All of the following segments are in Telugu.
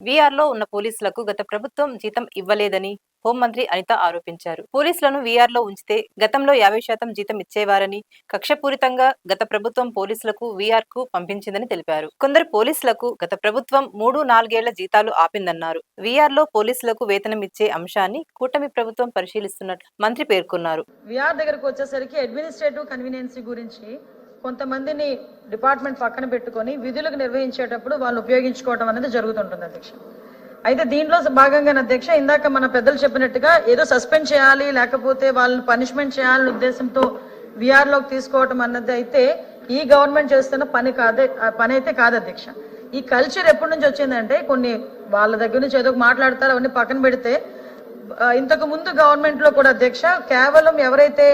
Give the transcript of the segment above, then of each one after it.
వీఆర్లో ఉన్న పోలీసులకు గత ప్రభుత్వం జీతం ఇవ్వలేదని హోంమంత్రి అనిత ఆరోపించారు. పోలీసులను వీఆర్లో ఉంచితే గతంలో యాభై శాతం జీతం ఇచ్చేవారని కక్షపూరితంగా గత ప్రభుత్వం పోలీసులకు వీఆర్కు పంపించిందని తెలిపారు. కొందరు పోలీసులకు గత ప్రభుత్వం మూడు నాలుగేళ్ళ జీతాలు ఆపిందన్నారు. వీఆర్లో పోలీసులకు వేతనం ఇచ్చే అంశాన్ని కూటమి ప్రభుత్వం పరిశీలిస్తున్నట్లు మంత్రి పేర్కొన్నారు. వీఆర్ దగ్గరకు వచ్చేసరికి అడ్మినిస్ట్రేటివ్ కన్వీనియన్సీ గురించి కొంతమందిని డిపార్ట్మెంట్ పక్కన పెట్టుకొని విధులకు నిర్వహించేటప్పుడు వాళ్ళు ఉపయోగించుకోవడం అనేది జరుగుతుంటుంది అధ్యక్ష. అయితే దీంట్లో భాగంగా అధ్యక్ష ఇందాక మన పెద్దలు చెప్పినట్టుగా ఏదో సస్పెండ్ చేయాలి లేకపోతే వాళ్ళని పనిష్మెంట్ చేయాలనే ఉద్దేశంతో విఆర్లోకి తీసుకోవటం అన్నది అయితే ఈ గవర్నమెంట్ చేస్తున్న పని కాదే పని అయితే కాదు అధ్యక్ష. ఈ కల్చర్ ఎప్పటి నుంచి వచ్చిందంటే కొన్ని వాళ్ళ దగ్గర నుంచి ఏదో మాట్లాడతారు అవన్నీ పక్కన పెడితే ఇంతకు ముందు గవర్నమెంట్లో కూడా అధ్యక్ష కేవలం ఎవరైతే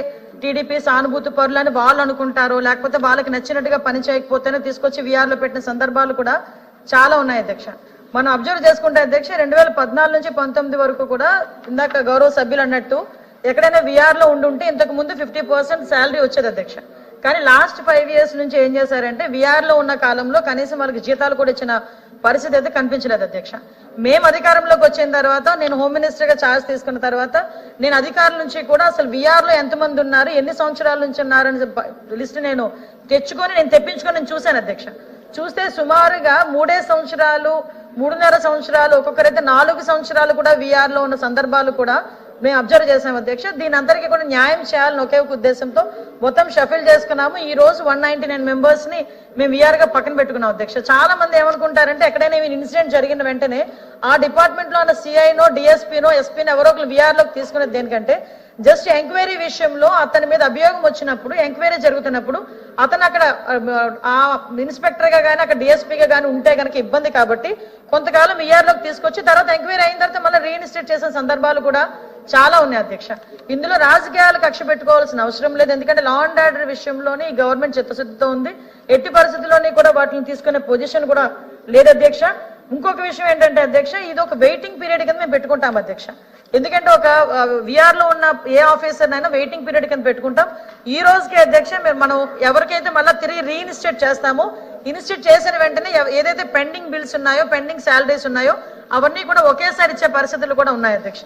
టీడీపీ సానుభూతి పరులు అని వాళ్ళు అనుకుంటారు లేకపోతే వాళ్ళకి నచ్చినట్టుగా పని చేయకపోతేనే తీసుకొచ్చి విఆర్లో పెట్టిన సందర్భాలు కూడా చాలా ఉన్నాయి అధ్యక్ష. మనం అబ్జర్వ్ చేసుకుంటే అధ్యక్ష రెండు వేల పద్నాలుగు నుంచి పంతొమ్మిది వరకు కూడా ఇందాక గౌరవ సభ్యులు అన్నట్టు ఎక్కడైనా విఆర్లో ఉండుంటే ఇంతకు ముందు ఫిఫ్టీ పర్సెంట్ శాలరీ వచ్చేది అధ్యక్ష. కానీ లాస్ట్ ఫైవ్ ఇయర్స్ నుంచి ఏం చేశారంటే విఆర్లో ఉన్న కాలంలో కనీసం వాళ్ళకి జీతాలు కూడా ఇచ్చిన పరిస్థితి అయితే కనిపించలేదు అధ్యక్ష. మేము అధికారంలోకి వచ్చిన తర్వాత నేను హోమ్ మినిస్టర్గా ఛార్జ్ తీసుకున్న తర్వాత నేను అధికారుల నుంచి కూడా అసలు విఆర్లో ఎంతమంది ఉన్నారు ఎన్ని సంవత్సరాల నుంచి ఉన్నారు అని లిస్ట్ నేను తెచ్చుకొని నేను తెప్పించుకొని నేను చూశాను అధ్యక్ష. చూస్తే సుమారుగా మూడే సంవత్సరాలు మూడున్నర సంవత్సరాలు ఒక్కొక్కరైతే నాలుగు సంవత్సరాలు కూడా విఆర్లో ఉన్న సందర్భాలు కూడా మేము అబ్జర్వ్ చేసాం అధ్యక్ష. దీని అందరికీ కూడా న్యాయం చేయాలని ఒకే ఒక ఉద్దేశంతో మొత్తం షఫిల్ చేసుకున్నాము. ఈ రోజు వన్ నైన్టీ నైన్ మెంబర్స్ని మేము విఆర్గా పక్కన పెట్టుకున్నాం అధ్యక్ష. చాలా మంది ఏమనుకుంటారంటే ఎక్కడైనా ఏమైనా ఇన్సిడెంట్ జరిగిన వెంటనే ఆ డిపార్ట్మెంట్లో ఉన్న సిఐనో డిఎస్పీనో ఎస్పీనో ఎవరో ఒకరు విఆర్లోకి తీసుకునేది దేనికంటే జస్ట్ ఎంక్వైరీ విషయంలో అతని మీద అభియోగం వచ్చినప్పుడు ఎంక్వైరీ జరుగుతున్నప్పుడు అతను అక్కడ ఆ ఇన్స్పెక్టర్గా కానీ అక్కడ డిఎస్పీగా కానీ ఉంటే కనుక ఇబ్బంది కాబట్టి కొంతకాలం విఆర్లోకి తీసుకొచ్చి తర్వాత ఎంక్వైరీ అయిన తర్వాత మళ్ళీ రీఇన్స్టేట్ చేసిన సందర్భాలు కూడా చాలా ఉన్నాయి అధ్యక్ష. ఇందులో రాజకీయాలు కక్ష పెట్టుకోవాల్సిన అవసరం లేదు. ఎందుకంటే లా అండ్ ఆర్డర్ విషయంలోనే ఈ గవర్నమెంట్ చిత్తశుద్ధితో ఉంది. ఎట్టి పరిస్థితుల్లోని కూడా వాటిని తీసుకునే పొజిషన్ కూడా లేదు అధ్యక్ష. ఇంకొక విషయం ఏంటంటే అధ్యక్ష ఇది ఒక వెయిటింగ్ పీరియడ్ కింద మేము పెట్టుకుంటాం అధ్యక్ష. ఎందుకంటే ఒక విఆర్లో ఉన్న ఏ ఆఫీసర్ అయినా వెయిటింగ్ పీరియడ్ కింద పెట్టుకుంటాం. ఈ రోజుకి అధ్యక్ష మేము మనం ఎవరికైతే మళ్ళీ తిరిగి రీఇన్స్టేట్ చేస్తామో ఇన్స్టిట్యూట్ చేసిన వెంటనే ఏదైతే పెండింగ్ బిల్స్ ఉన్నాయో పెండింగ్ శాలరీస్ ఉన్నాయో అవన్నీ కూడా ఒకేసారి ఇచ్చే పరిస్థితులు కూడా ఉన్నాయి అధ్యక్ష.